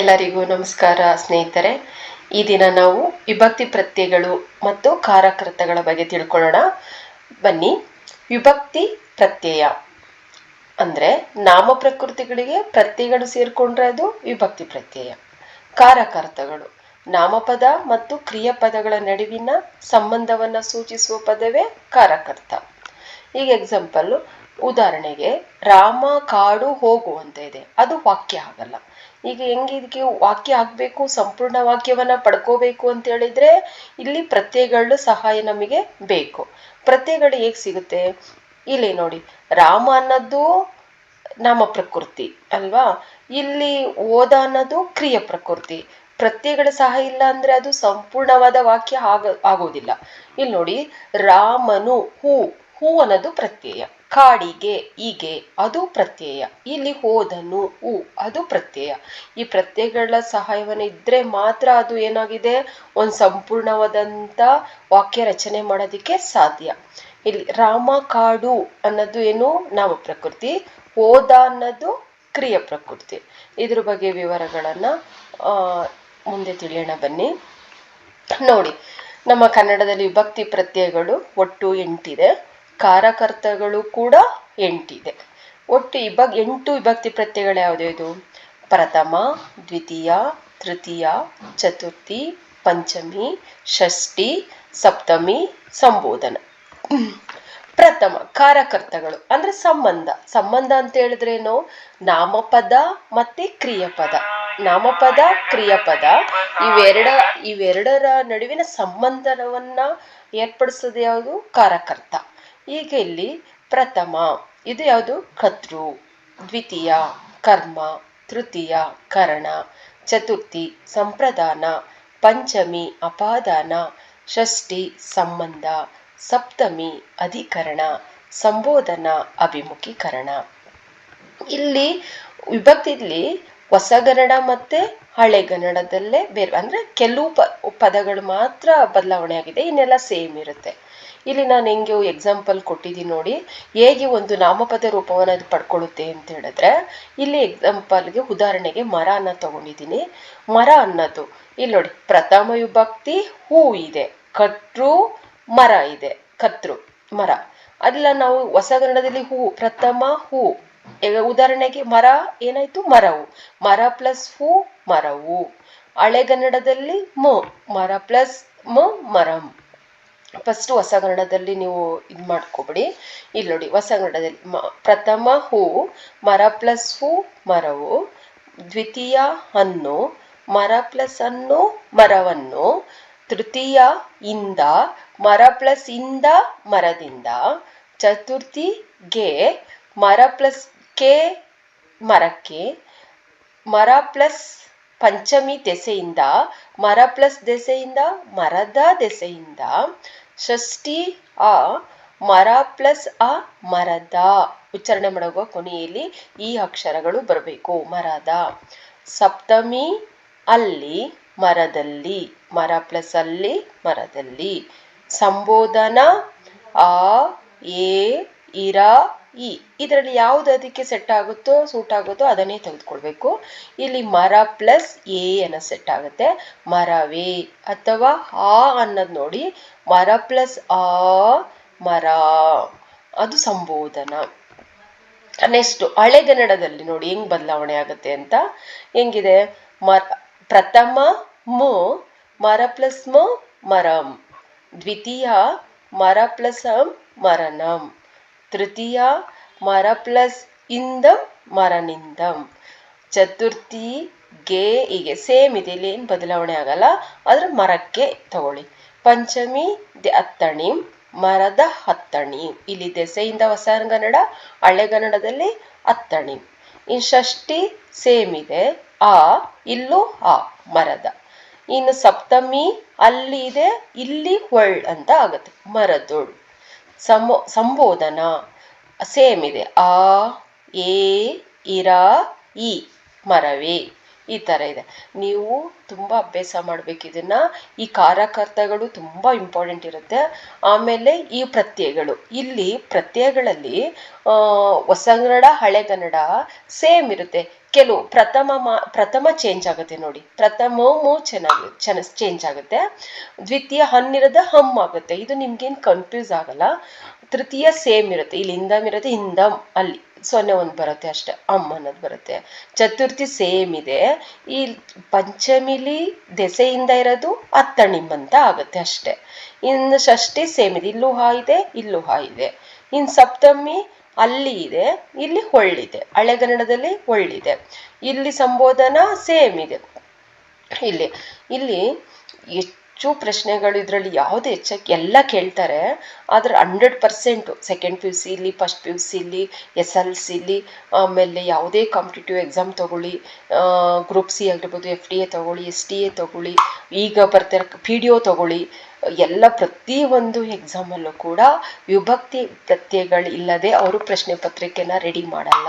ಎಲ್ಲರಿಗೂ ನಮಸ್ಕಾರ ಸ್ನೇಹಿತರೆ. ಈ ದಿನ ನಾವು ವಿಭಕ್ತಿ ಪ್ರತ್ಯಯಗಳು ಮತ್ತು ಕಾರಕೃತಗಳ ಬಗ್ಗೆ ತಿಳ್ಕೊಳ್ಳೋಣ. ಬನ್ನಿ. ವಿಭಕ್ತಿ ಪ್ರತ್ಯಯ ಅಂದ್ರೆ ನಾಮ ಪ್ರಕೃತಿಗಳಿಗೆ ಪ್ರತ್ಯಯಗಳು ಸೇರಿಕೊಂಡ್ರೆ ಅದು ವಿಭಕ್ತಿ ಪ್ರತ್ಯಯ. ಕಾರಕರ್ತಗಳು ನಾಮಪದ ಮತ್ತು ಕ್ರಿಯಾಪದಗಳ ನಡುವಿನ ಸಂಬಂಧವನ್ನು ಸೂಚಿಸುವ ಪದವೇ ಕಾರಕರ್ತ ಈಗ ಎಕ್ಸಾಂಪಲ್ ಉದಾಹರಣೆಗೆ, ರಾಮ ಕಾಡು ಹೋಗು ಅಂತ ಇದೆ. ಅದು ವಾಕ್ಯ ಆಗಲ್ಲ ಈಗ ಹೆಂಗೆ ಇದಕ್ಕೆ ವಾಕ್ಯ ಆಗಬೇಕು ಸಂಪೂರ್ಣ ವಾಕ್ಯವನ್ನ ಪಡ್ಕೋಬೇಕು ಅಂತ ಹೇಳಿದ್ರೆ, ಇಲ್ಲಿ ಪ್ರತ್ಯಯಗಳು ಸಹಾಯ ನಮಗೆ ಬೇಕು. ಪ್ರತ್ಯಯಗಳು ಹೇಗೆ ಸಿಗುತ್ತೆ? ಇಲ್ಲಿ ನೋಡಿ, ರಾಮ ಅನ್ನೋದು ನಾಮ ಪ್ರಕೃತಿ, ಅಲ್ವಾ? ಇಲ್ಲಿ ಓದ ಅನ್ನೋದು ಕ್ರಿಯ ಪ್ರಕೃತಿ. ಪ್ರತ್ಯಯಗಳ ಸಹಾಯ ಇಲ್ಲ ಅಂದ್ರೆ ಅದು ಸಂಪೂರ್ಣವಾದ ವಾಕ್ಯ ಆಗ ಆಗೋದಿಲ್ಲ. ಇಲ್ಲಿ ನೋಡಿ, ರಾಮನು ಹೂ ಹೂ ಅನ್ನೋದು ಪ್ರತ್ಯಯ. ಕಾಡಿಗೆ ಹೀಗೆ, ಅದು ಪ್ರತ್ಯಯ. ಇಲ್ಲಿ ಹೋದನು ಉ ಅದು ಪ್ರತ್ಯಯ. ಈ ಪ್ರತ್ಯಯಗಳ ಸಹಾಯವನ್ನು ಇದ್ರೆ ಮಾತ್ರ ಅದು ಏನಾಗಿದೆ? ಒಂದು ಸಂಪೂರ್ಣವಾದಂಥ ವಾಕ್ಯ ರಚನೆ ಮಾಡೋದಕ್ಕೆ ಸಾಧ್ಯ. ಇಲ್ಲಿ ರಾಮ ಕಾಡು ಅನ್ನೋದು ಏನು? ನಾಮ ಪ್ರಕೃತಿ. ಹೋದ ಅನ್ನೋದು ಕ್ರಿಯ ಪ್ರಕೃತಿ. ಇದ್ರ ಬಗ್ಗೆ ವಿವರಗಳನ್ನ ಮುಂದೆ ತಿಳಿಯೋಣ ಬನ್ನಿ. ನೋಡಿ, ನಮ್ಮ ಕನ್ನಡದಲ್ಲಿ ವಿಭಕ್ತಿ ಪ್ರತ್ಯಯಗಳು ಒಟ್ಟು ಎಂಟಿದೆ. ಕಾರಕರ್ತಗಳು ಕೂಡ ಎಂಟಿದೆ. ಒಟ್ಟು ಇವಾಗ ಎಂಟು ವಿಭಕ್ತಿ ಪ್ರತ್ಯಯಗಳು ಯಾವ್ದು ಪ್ರಥಮ, ದ್ವಿತೀಯ, ತೃತೀಯ, ಚತುರ್ಥಿ, ಪಂಚಮಿ, ಷಷ್ಠಿ, ಸಪ್ತಮಿ, ಸಂಬೋಧನ. ಪ್ರಥಮ ಕಾರಕರ್ತಗಳು ಅಂದ್ರೆ ಸಂಬಂಧ. ಸಂಬಂಧ ಅಂತ ಹೇಳಿದ್ರೇನು ನಾಮಪದ ಮತ್ತೆ ಕ್ರಿಯಪದ. ನಾಮಪದ, ಕ್ರಿಯಪದ ಇವೆರಡ, ಇವೆರಡರ ನಡುವಿನ ಸಂಬಂಧವನ್ನ ಏರ್ಪಡಿಸೋದು ಯಾವುದು? ಕಾರಕರ್ತ ಈಗ ಇಲ್ಲಿ ಪ್ರಥಮ, ಇದು ಯಾವುದು? ಕತೃ ದ್ವಿತೀಯ, ಕರ್ಮ, ತೃತೀಯ, ಕರಣ, ಚತುರ್ಥಿ, ಸಂಪ್ರದಾನ, ಪಂಚಮಿ, ಅಪಾದಾನ, ಷಷ್ಠಿ, ಸಂಬಂಧ, ಸಪ್ತಮಿ, ಅಧಿಕರಣ, ಸಂಬೋಧನ, ಅಭಿಮುಖೀಕರಣ. ಇಲ್ಲಿ ವಿಭಕ್ತಿಲಿ ಹೊಸಗರಣ ಮತ್ತೆ ಹಳೆಗನ್ನಡದಲ್ಲೇ ಬೇರೆ, ಅಂದ್ರೆ ಕೆಲವು ಪದಗಳು ಮಾತ್ರ ಬದಲಾವಣೆ ಆಗಿದೆ ಇನ್ನೆಲ್ಲ ಸೇಮ್ ಇರುತ್ತೆ. ಇಲ್ಲಿ ನಾನು ಹೆಂಗೆ ಎಕ್ಸಾಂಪಲ್ ಕೊಟ್ಟಿದ್ದೀನಿ ನೋಡಿ, ಹೇಗೆ ಒಂದು ನಾಮಪದ ರೂಪವನ್ನು ಅದು ಪಡ್ಕೊಳ್ಳುತ್ತೆ ಅಂತ ಹೇಳಿದ್ರೆ, ಇಲ್ಲಿ ಎಕ್ಸಾಂಪಲ್ಗೆ ಉದಾಹರಣೆಗೆ ಮರ ಅನ್ನ ತಗೊಂಡಿದ್ದೀನಿ. ಮರ ಅನ್ನೋದು, ಇಲ್ಲಿ ನೋಡಿ ಪ್ರಥಮ ವಿಭಕ್ತಿ ಹೂ ಇದೆ, ಕಟ್ರು, ಮರ ಇದೆ, ಕತ್ರು, ಮರ. ಅದೆಲ್ಲ ನಾವು ಹೊಸಗನ್ನಡದಲ್ಲಿ ಹೂ, ಪ್ರಥಮ ಹೂ ಉದಾಹರಣೆಗೆ ಮರ, ಏನಾಯ್ತು? ಮರವು. ಮರ ಪ್ಲಸ್ ಹೂ, ಮರವು. ಹಳೆಗನ್ನಡದಲ್ಲಿ ಮ, ಮರ ಪ್ಲಸ್ ಮ, ಮರಂ. ಫಸ್ಟ್ ಹೊಸಗನ್ನಡದಲ್ಲಿ ನೀವು ಇದು ಮಾಡ್ಕೊಬಿಡಿ. ಇಲ್ಲಿ ನೋಡಿ ಹೊಸಗನ್ನಡದಲ್ಲಿ ಮ, ಪ್ರಥಮ ಹೂ, ಮರ ಪ್ಲಸ್ ಹೂ, ಮರವು. ದ್ವಿತೀಯ ಹಣ್ಣು, ಮರ ಪ್ಲಸ್ ಹಣ್ಣು, ಮರವನ್ನು. ತೃತೀಯ ಇಂದ, ಮರ ಪ್ಲಸ್ ಇಂದ, ಮರದಿಂದ. ಚತುರ್ಥಿ ಗೆ ಮರ ಪ್ಲಸ್ ಕೆ ಮರಕ್ಕೆ, ಮರ ಪ್ಲಸ್ ಪಂಚಮಿ ದೆಸೆಯಿಂದ, ಮರ ಪ್ಲಸ್ ದೆಸೆಯಿಂದ, ಮರದ ದೆಸೆಯಿಂದ, ಷಷ್ಠಿ ಆ, ಮರ ಪ್ಲಸ್ ಅ ಮರದ. ಉಚ್ಚಾರಣೆ ಮಾಡುವ ಕೊನೆಯಲ್ಲಿ ಈ ಅಕ್ಷರಗಳು ಬರಬೇಕು. ಮರದ. ಸಪ್ತಮಿ ಅಲ್ಲಿ, ಮರದಲ್ಲಿ. ಮರ ಪ್ಲಸ್ ಅಲ್ಲಿ, ಮರದಲ್ಲಿ. ಸಂಬೋಧನ ಆ, ಎ, ಇರ ಇ ಇದರಲ್ಲಿ ಯಾವುದು ಅದಕ್ಕೆ ಸೆಟ್ ಆಗುತ್ತೋ ಸೂಟ್ ಆಗುತ್ತೋ ಅದನ್ನೇ ತೆಗೆದುಕೊಳ್ಬೇಕು. ಇಲ್ಲಿ ಮರ ಪ್ಲಸ್ ಎ ಅನ್ನೋ ಸೆಟ್ ಆಗುತ್ತೆ. ಮರವೇ ಅಥವಾ ಆ ಅನ್ನೋದು ನೋಡಿ. ಮರ ಪ್ಲಸ್ ಆ ಮರ. ಅದು ಸಂಬೋಧನ. ನೆಕ್ಸ್ಟ್ ಹಳೆಗನ್ನಡದಲ್ಲಿ ನೋಡಿ ಹೆಂಗ್ ಬದಲಾವಣೆ ಆಗುತ್ತೆ ಅಂತ. ಹೆಂಗಿದೆ? ಮರ ಪ್ರಥಮ ಮು, ಮರ ಪ್ಲಸ್ ಮ ಮರಂ. ದ್ವಿತೀಯ ಮರ ಪ್ಲಸ್ ಅಂ ಮರಣಂ ತೃತೀಯ ಮರ ಪ್ಲಸ್ ಇಂದಂ ಮರನಿಂದಂ ಚತುರ್ಥಿ ಗೆ ಹೀಗೆ ಸೇಮ್ ಇದೆ, ಇಲ್ಲಿ ಏನು ಬದಲಾವಣೆ ಆಗಲ್ಲ. ಆದ್ರೆ ಮರಕ್ಕೆ ತಗೊಳ್ಳಿ. ಪಂಚಮಿ ದೆ ಅತ್ತಣಿ, ಮರದ ಹತ್ತಣಿ. ಇಲ್ಲಿ ದೆಸೆಯಿಂದ ಹೊಸಗನ್ನಡ ಹಳೆಗನ್ನಡದಲ್ಲಿ ಅತ್ತಣಿ. ಇನ್ನು ಷಷ್ಠಿ ಸೇಮ್ ಇದೆ, ಆ, ಇಲ್ಲೂ ಆ, ಮರದ. ಇನ್ನು ಸಪ್ತಮಿ ಅಲ್ಲಿ ಇದೆ, ಇಲ್ಲಿ ಹೊಳ್ ಅಂತ ಆಗುತ್ತೆ, ಮರದೊಳ್. ಸಮೋ ಸಂಬೋಧನ ಸೇಮ್ ಇದೆ ಆ ಏ ಇರ, ಇ, ಮರವೇ. ಈ ಥರ ಇದೆ. ನೀವು ತುಂಬ ಅಭ್ಯಾಸ ಮಾಡಬೇಕು ಇದನ್ನು. ಈ ಕಾರಕರ್ತಗಳು ತುಂಬ ಇಂಪಾರ್ಟೆಂಟ್ ಇರುತ್ತೆ. ಆಮೇಲೆ ಈ ಪ್ರತ್ಯಯಗಳು. ಇಲ್ಲಿ ಪ್ರತ್ಯಯಗಳಲ್ಲಿ ಹೊಸಗನ್ನಡ, ಹಳೆಗನ್ನಡ ಸೇಮ್ ಇರುತ್ತೆ. ಕೆಲವು ಪ್ರಥಮ ಮಾ, ಪ್ರಥಮ ಚೇಂಜ್ ಆಗುತ್ತೆ ನೋಡಿ. ಪ್ರಥಮ ಮೂ ಚೆನ್ನಾಗಿ ಚೆನ್ನ ಚೇಂಜ್ ಆಗುತ್ತೆ. ದ್ವಿತೀಯ ಹನ್ನಿರದ ಹಮ್ ಆಗುತ್ತೆ. ಇದು ನಿಮ್ಗೇನು ಕನ್ಫ್ಯೂಸ್ ಆಗಲ್ಲ. ತೃತೀಯ ಸೇಮ್ ಇರುತ್ತೆ. ಇಲ್ಲಿ ಹಿಂದಮ್ ಇರುತ್ತೆ, ಹಿಂದಮ್ ಅಲ್ಲಿ ಸೊನ್ನೆ ಒಂದು ಬರುತ್ತೆ ಅಷ್ಟೇ. ಅಮ್ ಅನ್ನೋದು ಬರುತ್ತೆ. ಚತುರ್ಥಿ ಸೇಮ್ ಇದೆ. ಈ ಪಂಚಮಿಲಿ ದೆಸೆಯಿಂದ ಇರೋದು ಅತ್ತಣಿಮ್ ಅಂತ ಆಗುತ್ತೆ ಅಷ್ಟೇ. ಇನ್ನು ಷಷ್ಠಿ ಸೇಮ್ ಇದೆ. ಇಲ್ಲೂ ಹಾ ಇದೆ, ಇಲ್ಲೂ ಹಾ ಇದೆ. ಇನ್ನು ಸಪ್ತಮಿ ಅಲ್ಲಿ ಇದೆ, ಇಲ್ಲಿ ಹೊಳ್ಳಿದೆ. ಹಳೆಗನ್ನಡದಲ್ಲಿ ಹೊಳ್ಳಿದೆ. ಇಲ್ಲಿ ಸಂಬೋಧನಾ ಸೇಮ್ ಇದೆ. ಇಲ್ಲಿ ಇಲ್ಲಿ ಹೆಚ್ಚು ಪ್ರಶ್ನೆಗಳು ಇದರಲ್ಲಿ ಯಾವುದು ಹೆಚ್ಚಕ್ಕೆ ಎಲ್ಲ ಕೇಳ್ತಾರೆ, ಆದರೆ hundred percent second P U ಸಿಲಿ first P U ಸಿಲಿ ಎಸ್ ಎಲ್ ಸಿಲಿ ಆಮೇಲೆ ಯಾವುದೇ ಕಾಂಪಿಟೇಟಿವ್ ಎಕ್ಸಾಮ್ ತಗೊಳ್ಳಿ ಗ್ರೂಪ್ ಸಿ ಆಗಿರ್ಬೋದು ಎಫ್ ಡಿ ಎ ತಗೊಳ್ಳಿ ಎಸ್ ಡಿ ಎ ತೊಗೊಳ್ಳಿ ಈಗ ಬರ್ತಿರೋ ಪಿ ಡಿ ಒ ತಗೊಳ್ಳಿ ಎಲ್ಲ ಪ್ರತಿಯೊಂದು ಎಕ್ಸಾಮಲ್ಲೂ ಕೂಡ ವಿಭಕ್ತಿ ಪ್ರತ್ಯಯಗಳು ಇಲ್ಲದೆ ಅವರು ಪ್ರಶ್ನೆ ಪತ್ರಿಕೆನ ರೆಡಿ ಮಾಡಲ್ಲ.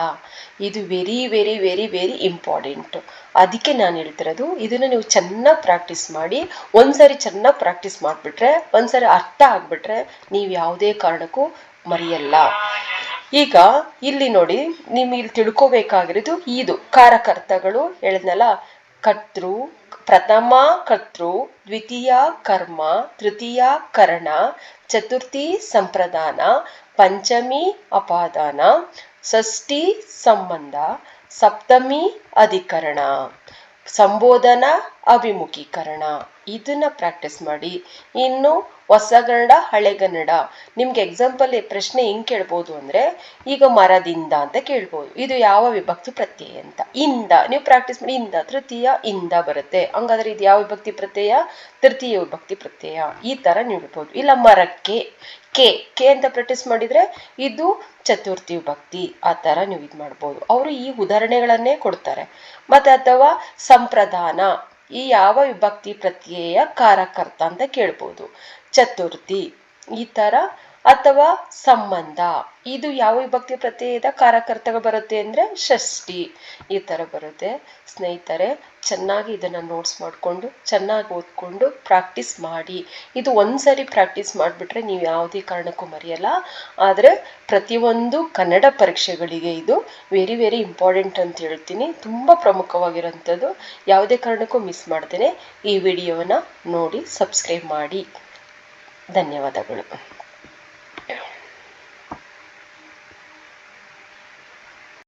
ಇದು very very very very important ಅದಕ್ಕೆ ನಾನು ಹೇಳ್ತಿರೋದು, ಇದನ್ನು ನೀವು ಚೆನ್ನಾಗಿ ಪ್ರಾಕ್ಟೀಸ್ ಮಾಡಿ, ಒಂದ್ಸರಿ ಚೆನ್ನಾಗಿ ಪ್ರಾಕ್ಟೀಸ್ ಮಾಡಿಬಿಟ್ರೆ, ಒಂದ್ಸರಿ ಅರ್ಥ ಆಗಿಬಿಟ್ರೆ ನೀವು ಯಾವುದೇ ಕಾರಣಕ್ಕೂ ಮರೆಯಲ್ಲ. ಈಗ ಇಲ್ಲಿ ನೋಡಿ, ನಿಮ್ಗೆ ಇಲ್ಲಿ ತಿಳ್ಕೋಬೇಕಾಗಿರೋದು ಇದು. ಕಾರಕರ್ತಗಳು ಹೇಳಿದ್ನಲ್ಲ, ಕರ್ತೃ ಪ್ರಥಮ ಕರ್ತೃ, ದ್ವಿತೀಯ ಕರ್ಮ, ತೃತೀಯ ಕರ್ಣ, ಚತುರ್ಥಿ ಸಂಪ್ರದಾನ, ಪಂಚಮಿ ಅಪಾದಾನ, ಷಷ್ಠಿ ಸಂಬಂಧ, ಸಪ್ತಮಿ ಅಧಿಕರಣ, ಸಂಬೋಧನಾ ಅಭಿಮುಖೀಕರಣ. ಇದನ್ನ ಪ್ರಾಕ್ಟೀಸ್ ಮಾಡಿ. ಇನ್ನು ಹೊಸಗನ್ನಡ ಹಳೆಗನ್ನಡ. ನಿಮ್ಗೆ ಎಕ್ಸಾಂಪಲ್ ಪ್ರಶ್ನೆ ಹೆಂಗ್ ಕೇಳ್ಬೋದು ಅಂದ್ರೆ, ಈಗ ಮರದಿಂದ ಅಂತ ಕೇಳ್ಬೋದು. ಇದು ಯಾವ ವಿಭಕ್ತಿ ಪ್ರತ್ಯಯ ಅಂತ. ಇಂದ. ನೀವು ಪ್ರಾಕ್ಟೀಸ್ ಮಾಡಿ ಇಂದ. ತೃತೀಯ ಇಂದ ಬರುತ್ತೆ. ಹಂಗಾದ್ರೆ ಇದು ಯಾವ ವಿಭಕ್ತಿ ಪ್ರತ್ಯಯ? ತೃತೀಯ ವಿಭಕ್ತಿ ಪ್ರತ್ಯಯ. ಈ ತರ ನೀಡ್ಬೋದು. ಇಲ್ಲ ಮರಕ್ಕೆ. ಕೆ. ಕೆ ಅಂತ ಪ್ರಾಕ್ಟೀಸ್ ಮಾಡಿದ್ರೆ, ಇದು ಚತುರ್ಥಿ ವಿಭಕ್ತಿ. ಆ ತರ ನೀವು ಇದು ಮಾಡ್ಬೋದು. ಅವರು ಈ ಉದಾಹರಣೆಗಳನ್ನೇ ಕೊಡ್ತಾರೆ. ಮತ್ತೆ ಅಥವಾ ಸಂಪ್ರದಾನ. ಈ ಯಾವ ವಿಭಕ್ತಿ ಪ್ರತ್ಯಯ ಕಾರಕರ್ತ ಅಂತ ಕೇಳ್ಬೋದು. ಚತುರ್ಥಿ, ಈ ತರ ಅಥವಾ ಸಂಬಂಧ. ಇದು ಯಾವ ವಿಭಕ್ತಿ ಪ್ರತ್ಯಯದ ಕಾರಕರ್ತಗಳು ಬರುತ್ತೆ ಅಂದ್ರೆ ಷಷ್ಠಿ, ಈ ತರ ಬರುತ್ತೆ. ಸ್ನೇಹಿತರೆ, ಚೆನ್ನಾಗಿ ಇದನ್ನ ನೋಟ್ಸ್ ಮಾಡಿಕೊಂಡು, ಚೆನ್ನಾಗಿ ಓದ್ಕೊಂಡು ಪ್ರಾಕ್ಟೀಸ್ ಮಾಡಿ. ಇದು ಒಂದ್ಸರಿ ಪ್ರಾಕ್ಟೀಸ್ ಮಾಡಿಬಿಟ್ರೆ ನೀವು ಯಾವುದೇ ಕಾರಣಕ್ಕೂ ಮರೆಯಲ್ಲ. ಆದರೆ ಪ್ರತಿಯೊಂದು ಕನ್ನಡ ಪರೀಕ್ಷೆಗಳಿಗೆ ಇದು ವೆರಿ ವೆರಿ ಇಂಪಾರ್ಟೆಂಟ್ ಅಂತ ಹೇಳ್ತೀನಿ. ತುಂಬ ಪ್ರಮುಖವಾಗಿರೋಂಥದ್ದು ಯಾವುದೇ ಕಾರಣಕ್ಕೂ ಮಿಸ್ ಮಾಡ್ತೇನೆ. ಈ ವಿಡಿಯೋನ ನೋಡಿ ಸಬ್ಸ್ಕ್ರೈಬ್ ಮಾಡಿ. ಧನ್ಯವಾದಗಳು